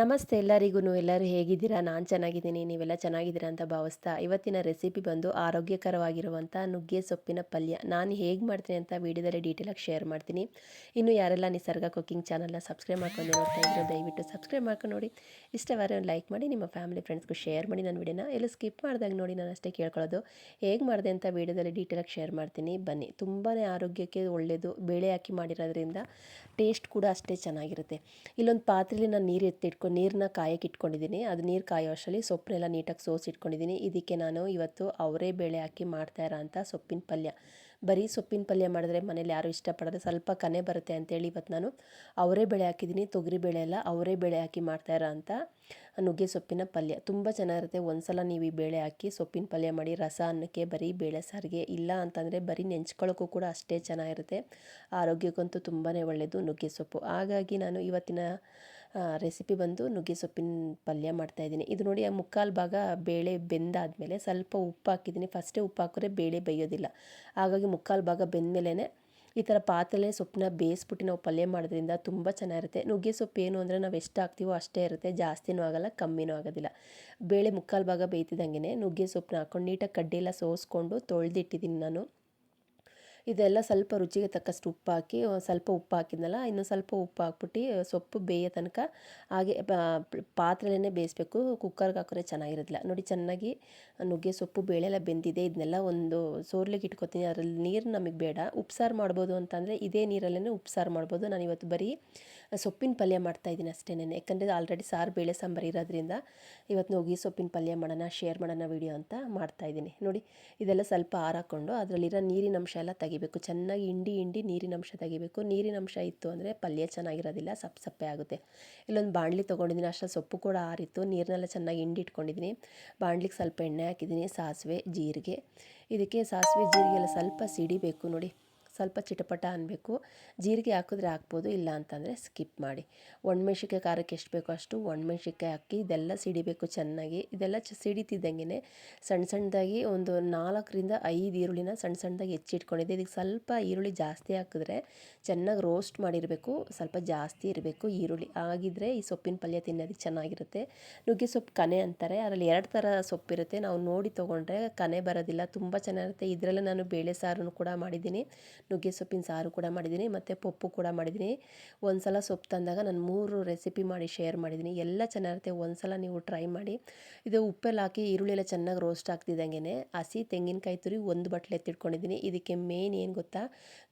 ನಮಸ್ತೆ ಎಲ್ಲರಿಗೂ ಎಲ್ಲರೂ ಹೇಗಿದ್ದೀರಾ? ನಾನು ಚೆನ್ನಾಗಿದ್ದೀನಿ, ನೀವೆಲ್ಲ ಚೆನ್ನಾಗಿದ್ದೀರಾ ಅಂತ ಭಾವಿಸ್ತಾ ಇವತ್ತಿನ ರೆಸಿಪಿ ಬಂದು ಆರೋಗ್ಯಕರವಾಗಿರುವಂಥ ನುಗ್ಗೆ ಸೊಪ್ಪಿನ ಪಲ್ಯ. ನಾನು ಹೇಗೆ ಮಾಡ್ತೀನಿ ಅಂತ ವೀಡಿಯೋದಲ್ಲಿ ಡೀಟೇಲಾಗಿ ಶೇರ್ ಮಾಡ್ತೀನಿ. ಇನ್ನು ಯಾರೆಲ್ಲ ನಿಸರ್ಗ ಕುಕ್ಕಿಂಗ್ ಚಾನಲ್ನ ಸಬ್ಸ್ಕ್ರೈಬ್ ಮಾಡ್ಕೊಂಡು ನೋಡ್ತಾ ದಯವಿಟ್ಟು ಸಬ್ಸ್ಕ್ರೈಬ್ ಮಾಡ್ಕೊಂಡು ನೋಡಿ. ಇಷ್ಟವಾದ್ರೆ ಲೈಕ್ ಮಾಡಿ, ನಿಮ್ಮ ಫ್ಯಾಮಿಲಿ ಫ್ರೆಂಡ್ಸ್ಗೂ ಶೇರ್ ಮಾಡಿ ನನ್ನ ವಿಡಿಯೋನ. ಎಲ್ಲ ಸ್ಕಿಪ್ ಮಾಡಿದಾಗ ನೋಡಿ, ನಾನು ಅಷ್ಟೇ ಕೇಳ್ಕೊಳ್ಳೋದು. ಹೇಗೆ ಮಾಡಿದೆ ಅಂತ ವೀಡಿಯೋದಲ್ಲಿ ಡೀಟೇಲಾಗಿ ಶೇರ್ ಮಾಡ್ತೀನಿ. ಬನ್ನಿ. ತುಂಬಾ ಆರೋಗ್ಯಕ್ಕೆ ಒಳ್ಳೆಯದು ಬೇಳೆ ಹಾಕಿ ಮಾಡಿರೋದ್ರಿಂದ ಟೇಸ್ಟ್ ಕೂಡ ಅಷ್ಟೇ ಚೆನ್ನಾಗಿರುತ್ತೆ. ಇಲ್ಲೊಂದು ಪಾತ್ರೆಯಲ್ಲಿ ನಾನು ನೀರು ಎತ್ತಿಟ್ಕೊಂಡು ನೀರನ್ನ ಕಾಯಕ್ಕೆ ಇಟ್ಕೊಂಡಿದ್ದೀನಿ. ಅದು ನೀರು ಕಾಯೋ ಅಷ್ಟರಲ್ಲಿ ಸೊಪ್ಪನ್ನೆಲ್ಲ ನೀಟಾಗಿ ಸೋಸಿ ಇಟ್ಕೊಂಡಿದ್ದೀನಿ. ಇದಕ್ಕೆ ನಾನು ಇವತ್ತು ಅವರೇ ಬೇಳೆ ಹಾಕಿ ಮಾಡ್ತಾ ಇರೋ ಅಂಥ ಸೊಪ್ಪಿನ ಪಲ್ಯ. ಬರೀ ಸೊಪ್ಪಿನ ಪಲ್ಯ ಮಾಡಿದ್ರೆ ಮನೇಲಿ ಯಾರು ಇಷ್ಟಪಡೋದು ಸ್ವಲ್ಪ ಕನೆ ಬರುತ್ತೆ ಅಂತೇಳಿ ಇವತ್ತು ನಾನು ಅವರೇ ಬೇಳೆ ಹಾಕಿದ್ದೀನಿ. ತೊಗರಿ ಬೇಳೆ ಎಲ್ಲ ಅವರೇ ಬೇಳೆ ಹಾಕಿ ಮಾಡ್ತಾ ಇರೋ ಅಂಥ ನುಗ್ಗೆ ಸೊಪ್ಪಿನ ಪಲ್ಯ. ತುಂಬ ಚೆನ್ನಾಗಿರುತ್ತೆ. ಒಂದ್ಸಲ ನೀವು ಈ ಬೇಳೆ ಹಾಕಿ ಸೊಪ್ಪಿನ ಪಲ್ಯ ಮಾಡಿ ರಸ ಅನ್ನಕ್ಕೆ ಬರೀ ಬೇಳೆ ಸಾರಿಗೆ ಇಲ್ಲ ಅಂತಂದರೆ ಬರೀ ನೆಂಚ್ಕೊಳ್ಳೋಕ್ಕೂ ಕೂಡ ಅಷ್ಟೇ ಚೆನ್ನಾಗಿರುತ್ತೆ. ಆರೋಗ್ಯಕ್ಕಂತೂ ತುಂಬಾ ಒಳ್ಳೆಯದು ನುಗ್ಗೆ ಸೊಪ್ಪು. ಹಾಗಾಗಿ ನಾನು ಇವತ್ತಿನ ರೆಸಿಪಿ ಬಂದು ನುಗ್ಗೆ ಸೊಪ್ಪಿನ ಪಲ್ಯ ಮಾಡ್ತಾಯಿದ್ದೀನಿ ಇದು ನೋಡಿ ಆ ಮುಕ್ಕಾಲು ಭಾಗ ಬೇಳೆ ಬೆಂದಾದಮೇಲೆ ಸ್ವಲ್ಪ ಉಪ್ಪು ಹಾಕಿದ್ದೀನಿ. ಫಸ್ಟೇ ಉಪ್ಪು ಹಾಕಿದ್ರೆ ಬೇಳೆ ಬೇಯೋದಿಲ್ಲ. ಹಾಗಾಗಿ ಮುಕ್ಕಾಲು ಭಾಗ ಬೆಂದಮೇಲೆ ಈ ಥರ ಪಾತ್ರೆಲೇ ಸೊಪ್ಪನ್ನ ಬೇಯಿಸ್ಬಿಟ್ಟು ನಾವು ಪಲ್ಯ ಮಾಡೋದ್ರಿಂದ ತುಂಬ ಚೆನ್ನಾಗಿರುತ್ತೆ. ನುಗ್ಗೆ ಸೊಪ್ಪು ಏನು ಅಂದರೆ ನಾವು ಎಷ್ಟು ಹಾಕ್ತೀವೋ ಅಷ್ಟೇ ಇರುತ್ತೆ. ಜಾಸ್ತಿನೂ ಆಗೋಲ್ಲ, ಕಮ್ಮಿನೂ ಆಗೋದಿಲ್ಲ. ಬೇಳೆ ಮುಕ್ಕಾಲು ಭಾಗ ಬೇಯ್ತಿದ್ದಂಗೆ ನುಗ್ಗೆ ಸೊಪ್ಪನ್ನ ಹಾಕ್ಕೊಂಡು ನೀಟಾಗಿ ಕಡ್ಡಿ ಎಲ್ಲ ಸೋಸ್ಕೊಂಡು ತೊಳೆದಿಟ್ಟಿದ್ದೀನಿ ನಾನು. ಇದೆಲ್ಲ ಸ್ವಲ್ಪ ರುಚಿಗೆ ತಕ್ಕಷ್ಟು ಉಪ್ಪು ಹಾಕಿ ಸ್ವಲ್ಪ ಉಪ್ಪು ಹಾಕಿದ್ನಲ್ಲ ಇನ್ನು ಸ್ವಲ್ಪ ಉಪ್ಪು ಹಾಕ್ಬಿಟ್ಟು ಸೊಪ್ಪು ಬೇಯೋ ತನಕ ಹಾಗೆ ಪಾತ್ರೆಲೇ ಬೇಯಿಸ್ಬೇಕು. ಕುಕ್ಕರ್ಗೆ ಹಾಕಿದ್ರೆ ಚೆನ್ನಾಗಿರೋದಿಲ್ಲ. ನೋಡಿ ಚೆನ್ನಾಗಿ ನುಗ್ಗೆ ಸೊಪ್ಪು ಬೇಳೆ ಎಲ್ಲ ಬೆಂದಿದೆ. ಇದನ್ನೆಲ್ಲ ಒಂದು ಸೋರ್ಲಿಗೆ ಇಟ್ಕೊತೀನಿ. ಅದರಲ್ಲಿ ನೀರು ನಮಗೆ ಬೇಡ. ಉಪ್ಸಾರು ಮಾಡ್ಬೋದು ಅಂತಂದರೆ ಇದೇ ನೀರಲ್ಲೇ ಉಪ್ಸಾರು ಮಾಡ್ಬೋದು. ನಾನು ಇವತ್ತು ಬರೀ ಸೊಪ್ಪಿನ ಪಲ್ಯ ಮಾಡ್ತಾ ಮಾಡ್ತಾಯಿದ್ದೀನಿ ಅಷ್ಟೇನೆ. ಯಾಕಂದರೆ ಆಲ್ರೆಡಿ ಸಾರು, ಬೇಳೆ, ಸಾಂಬಾರು ಇರೋದ್ರಿಂದ ಇವತ್ತು ನುಗ್ಗೆ ಸೊಪ್ಪಿನ ಪಲ್ಯ ಮಾಡೋಣ, ಶೇರ್ ಮಾಡೋಣ, ವಿಡಿಯೋ ಅಂತ ಮಾಡ್ತಾಯಿದ್ದೀನಿ ನೋಡಿ, ಇದೆಲ್ಲ ಸ್ವಲ್ಪ ಹಾರಾಕೊಂಡು ಅದರಲ್ಲಿರೋ ನೀರಿನ ಅಂಶ ಎಲ್ಲ ತೆಗಿಬೇಕು. ಚೆನ್ನಾಗಿ ಹಿಂಡಿ ಹಿಂಡಿ ನೀರಿನ ಅಂಶ ತೆಗಿಬೇಕು. ನೀರಿನ ಅಂಶ ಇತ್ತು ಅಂದರೆ ಪಲ್ಯ ಚೆನ್ನಾಗಿರೋದಿಲ್ಲ, ಸಪ್ ಸಪ್ಪೆ ಆಗುತ್ತೆ. ಇಲ್ಲೊಂದು ಬಾಣಲಿ ತೊಗೊಂಡಿದ್ದೀನಿ ಅಷ್ಟು ಸೊಪ್ಪು ಕೂಡ ಆರಿತ್ತು. ನೀರನ್ನೆಲ್ಲ ಚೆನ್ನಾಗಿ ಹಿಂಡಿ ಇಟ್ಕೊಂಡಿದ್ದೀನಿ. ಬಾಣಲಿಗೆ ಸ್ವಲ್ಪ ಎಣ್ಣೆ ಹಾಕಿದ್ದೀನಿ, ಸಾಸಿವೆ, ಜೀರಿಗೆ. ಇದಕ್ಕೆ ಸಾಸಿವೆ ಜೀರಿಗೆ ಎಲ್ಲ ಸ್ವಲ್ಪ ಸಿಡಿಬೇಕು ನೋಡಿ. ಸ್ವಲ್ಪ ಚಿಟಪಟ ಅನ್ನಬೇಕು ಜೀರಿಗೆ ಹಾಕಿದ್ರೆ ಹಾಕ್ಬೋದು, ಇಲ್ಲ ಅಂತಂದರೆ ಸ್ಕಿಪ್ ಮಾಡಿ. ಒಣಮೆಣ್ಸಿಕಾಯಿ ಖಾರಕ್ಕೆ ಎಷ್ಟು ಬೇಕೋ ಅಷ್ಟು ಒಣಮೆಣ್ಸಿಕಾಯಿ ಹಾಕಿ ಇದೆಲ್ಲ ಸಿಡಿಬೇಕು ಚೆನ್ನಾಗಿ. ಇದೆಲ್ಲ ಚ ಸಿಡಿತಿದ್ದಂಗೆ ಸಣ್ಣ ಸಣ್ಣದಾಗಿ ಒಂದು ನಾಲ್ಕರಿಂದ ಐದು ಈರುಳ್ಳಿನ ಸಣ್ಣ ಸಣ್ಣದಾಗಿ ಹೆಚ್ಚಿಟ್ಕೊಂಡಿದ್ದೆ. ಇದಕ್ಕೆ ಸ್ವಲ್ಪ ಈರುಳ್ಳಿ ಜಾಸ್ತಿ ಹಾಕಿದ್ರೆ ಚೆನ್ನಾಗಿ ರೋಸ್ಟ್ ಮಾಡಿರಬೇಕು. ಸ್ವಲ್ಪ ಜಾಸ್ತಿ ಇರಬೇಕು ಈರುಳ್ಳಿ. ಆಗಿದ್ದರೆ ಈ ಸೊಪ್ಪಿನ ಪಲ್ಯ ತಿನ್ನೋದಕ್ಕೆ ಚೆನ್ನಾಗಿರುತ್ತೆ. ನುಗ್ಗೆ ಸೊಪ್ಪು ಕನೆ ಅಂತಾರೆ. ಅದರಲ್ಲಿ ಎರಡು ಥರ ಸೊಪ್ಪಿರುತ್ತೆ. ನಾವು ನೋಡಿ ತೊಗೊಂಡ್ರೆ ಕನೆ ಬರೋದಿಲ್ಲ. ತುಂಬ ಚೆನ್ನಾಗಿರುತ್ತೆ. ಇದರಲ್ಲೇ ನಾನು ಬೇಳೆ ಸಾರನ್ನು ಕೂಡ ಮಾಡಿದ್ದೀನಿ. ನುಗ್ಗೆ ಸೊಪ್ಪಿನ ಸಾರು ಕೂಡ ಮಾಡಿದ್ದೀನಿ, ಮತ್ತು ಪಪ್ಪು ಕೂಡ ಮಾಡಿದ್ದೀನಿ. ಒಂದು ಸಲ ಸೊಪ್ಪು ತಂದಾಗ ನಾನು ಮೂರು ರೆಸಿಪಿ ಮಾಡಿ ಶೇರ್ ಮಾಡಿದ್ದೀನಿ. ಎಲ್ಲ ಚೆನ್ನಾಗಿರುತ್ತೆ ಒಂದು ಸಲ ನೀವು ಟ್ರೈ ಮಾಡಿ. ಇದು ಉಪ್ಪೆಲ್ಲ ಹಾಕಿ ಈರುಳ್ಳಿ ಎಲ್ಲ ಚೆನ್ನಾಗಿ ರೋಸ್ಟ್ ಆಗ್ತಿದ್ದಂಗೆ ಹಸಿ ತೆಂಗಿನಕಾಯಿ ತುರಿ ಒಂದು ಬಟ್ಲೆ ಎತ್ತಿಟ್ಕೊಂಡಿದ್ದೀನಿ. ಇದಕ್ಕೆ ಮೇನ್ ಏನು ಗೊತ್ತಾ?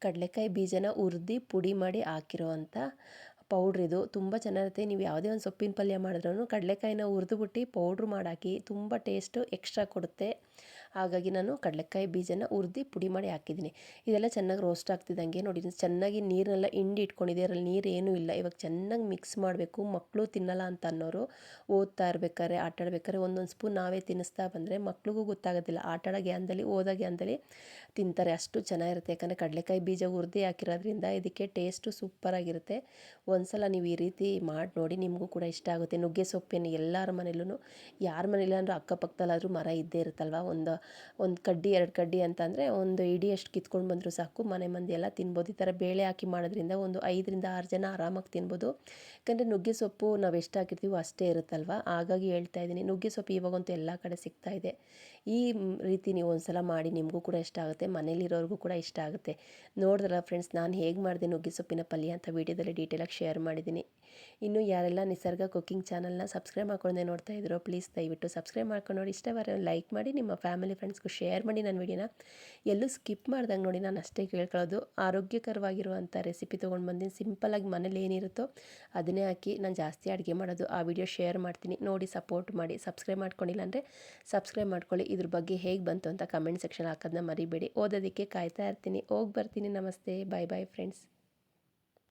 ಕಡಲೆಕಾಯಿ ಬೀಜನ ಹುರಿದು ಪುಡಿ ಮಾಡಿ ಹಾಕಿರೋ ಅಂಥ ಪೌಡ್ರ್ ಇದು. ತುಂಬ ಚೆನ್ನಾಗಿರುತ್ತೆ. ನೀವು ಯಾವುದೇ ಒಂದು ಸೊಪ್ಪಿನ ಪಲ್ಯ ಮಾಡಿದ್ರೂ ಕಡಲೆಕಾಯಿನ ಹುರಿದುಬಿಟ್ಟು ಪೌಡ್ರ್ ಮಾಡಾಕಿ ತುಂಬ ಟೇಸ್ಟು ಎಕ್ಸ್ಟ್ರಾ ಕೊಡುತ್ತೆ. ಹಾಗಾಗಿ ನಾನು ಕಡಲೆಕಾಯಿ ಬೀಜನ ಹುರಿದು ಪುಡಿ ಮಾಡಿ ಹಾಕಿದ್ದೀನಿ. ಇದೆಲ್ಲ ಚೆನ್ನಾಗಿ ರೋಸ್ಟ್ ಆಗ್ತಿದ್ದಂಗೆ ನೋಡಿ, ಚೆನ್ನಾಗಿ ನೀರನ್ನೆಲ್ಲ ಹಿಂಡಿ ಇಟ್ಕೊಂಡಿದೆ. ಅದರಲ್ಲಿ ನೀರೇನೂ ಇಲ್ಲ. ಇವಾಗ ಚೆನ್ನಾಗಿ ಮಿಕ್ಸ್ ಮಾಡಬೇಕು. ಮಕ್ಕಳು ತಿನ್ನಲ್ಲ ಅಂತ ಅನ್ನೋರು ಓದ್ತಾ ಇರ್ಬೇಕಾದ್ರೆ ಆಟ ಆಡ್ಬೇಕಾದ್ರೆ ಒಂದೊಂದು ಸ್ಪೂನ್ ನಾವೇ ತಿನ್ನಿಸ್ತಾ ಬಂದರೆ ಮಕ್ಳಿಗೂ ಗೊತ್ತಾಗೋದಿಲ್ಲ. ಆಟಾಡ ಗ್ಯಾನ್ದಲ್ಲಿ, ಓದೋ ಗ್ಯಾನ್ದಲ್ಲಿ ತಿಂತಾರೆ. ಅಷ್ಟು ಚೆನ್ನಾಗಿರುತ್ತೆ. ಯಾಕಂದರೆ ಕಡಲೆಕಾಯಿ ಬೀಜ ಹುರಿದು ಹಾಕಿರೋದ್ರಿಂದ ಇದಕ್ಕೆ ಟೇಸ್ಟು ಸೂಪರಾಗಿರುತ್ತೆ. ಒಂದ್ಸಲ ನೀವು ಈ ರೀತಿ ಮಾಡಿ ನೋಡಿ, ನಿಮಗೂ ಕೂಡ ಇಷ್ಟ ಆಗುತ್ತೆ. ನುಗ್ಗೆ ಸೊಪ್ಪಿನ ಎಲ್ಲರ ಮನೇಲೂ ಯಾರ ಮನೇಲಿ ಅಂದರೂ ಅಕ್ಕಪಕ್ಕದಲ್ಲಾದರೂ ಮರ ಇದ್ದೇ ಇರುತ್ತಲ್ವ? ಒಂದು ಒಂದು ಕಡ್ಡಿ, ಎರಡು ಕಡ್ಡಿ ಅಂತಂದರೆ ಒಂದು ಇಡಿ ಅಷ್ಟು ಕಿತ್ಕೊಂಡು ಬಂದರೂ ಸಾಕು. ಮನೆ ಮಂದಿ ಎಲ್ಲ ತಿನ್ಬೋದು. ಈ ಥರ ಬೇಳೆ ಹಾಕಿ ಮಾಡೋದ್ರಿಂದ ಒಂದು ಐದರಿಂದ ಆರು ಜನ ಆರಾಮಾಗಿ ತಿನ್ಬೋದು. ಯಾಕಂದರೆ ನುಗ್ಗೆ ಸೊಪ್ಪು ನಾವು ಎಷ್ಟು ಹಾಕಿರ್ತೀವೋ ಅಷ್ಟೇ ಇರುತ್ತಲ್ವ? ಹಾಗಾಗಿ ಹೇಳ್ತಾ ಇದ್ದೀನಿ. ನುಗ್ಗೆ ಸೊಪ್ಪು ಇವಾಗಂತೂ ಎಲ್ಲ ಕಡೆ ಸಿಗ್ತಾ ಇದೆ. ಈ ರೀತಿ ನೀವು ಒಂದ್ಸಲ ಮಾಡಿ ನಿಮಗೂ ಕೂಡ ಇಷ್ಟ ಆಗುತ್ತೆ. ಮನೇಲಿರೋರಿಗೂ ಕೂಡ ಇಷ್ಟ ಆಗುತ್ತೆ. ನೋಡಿದ್ರಲ್ಲ ಫ್ರೆಂಡ್ಸ್ ನಾನು ಹೇಗೆ ಮಾಡಿದೆ ನುಗ್ಗೆ ಸೊಪ್ಪಿನ ಪಲ್ಯ ಅಂತ ವೀಡಿಯೋದಲ್ಲಿ ಡೀಟೇಲಾಗಿ ಶೇರ್ ಮಾಡಿದ್ದೀನಿ. ಇನ್ನು ಯಾರೆಲ್ಲ ನಿಸರ್ಗ ಕುಕ್ಕಿಂಗ್ ಚಾನಲ್ನ ಸಬ್ಸ್ಕ್ರೈಬ್ ಮಾಡ್ಕೊಂಡೆ ನೋಡ್ತಾ ಇದ್ರು ಪ್ಲೀಸ್ ದಯವಿಟ್ಟು ಸಬ್ಸ್ಕ್ರೈಬ್ ಮಾಡ್ಕೊಂಡು ನೋಡಿ. ಇಷ್ಟವಾದ್ರೆ ಲೈಕ್ ಮಾಡಿ, ನಿಮ್ಮ ಫ್ಯಾಮಿಲಿ ಫ್ರೆಂಡ್ಸ್ಗೂ ಶೇರ್ ಮಾಡಿ ನನ್ನ ವಿಡಿಯೋನ ಎಲ್ಲೂ ಸ್ಕಿಪ್ ಮಾಡ್ದಂಗೆ ನೋಡಿ ನಾನು ಅಷ್ಟೇ ಕೇಳ್ಕೊಳ್ಳೋದು. ಆರೋಗ್ಯಕರವಾಗಿರುವಂಥ ರೆಸಿಪಿ ತೊಗೊಂಡು ಬಂದಿನಿ. ಸಿಂಪಲಾಗಿ ಮನೇಲಿ ಏನಿರುತ್ತೋ ಅದನ್ನೇ ಹಾಕಿ ನಾನು ಜಾಸ್ತಿ ಅಡುಗೆ ಮಾಡೋದು. ಆ ವಿಡಿಯೋ ಶೇರ್ ಮಾಡ್ತೀನಿ. ನೋಡಿ ಸಪೋರ್ಟ್ ಮಾಡಿ. ಸಬ್ಸ್ಕ್ರೈಬ್ ಮಾಡ್ಕೊಂಡಿಲ್ಲ ಅಂದರೆ ಸಬ್ಸ್ಕ್ರೈಬ್ ಮಾಡ್ಕೊಳ್ಳಿ. ಇದ್ರ ಬಗ್ಗೆ ಹೇಗೆ ಬಂತು ಅಂತ ಕಮೆಂಟ್ ಸೆಕ್ಷನ್ ಹಾಕೋದನ್ನ ಮರಿಬೇಡಿ. ಓದೋದಕ್ಕೆ ಕಾಯ್ತಾ ಇರ್ತೀನಿ. ಹೋಗಿ ಬರ್ತೀನಿ. ನಮಸ್ತೆ. ಬಾಯ್ ಬಾಯ್ ಫ್ರೆಂಡ್ಸ್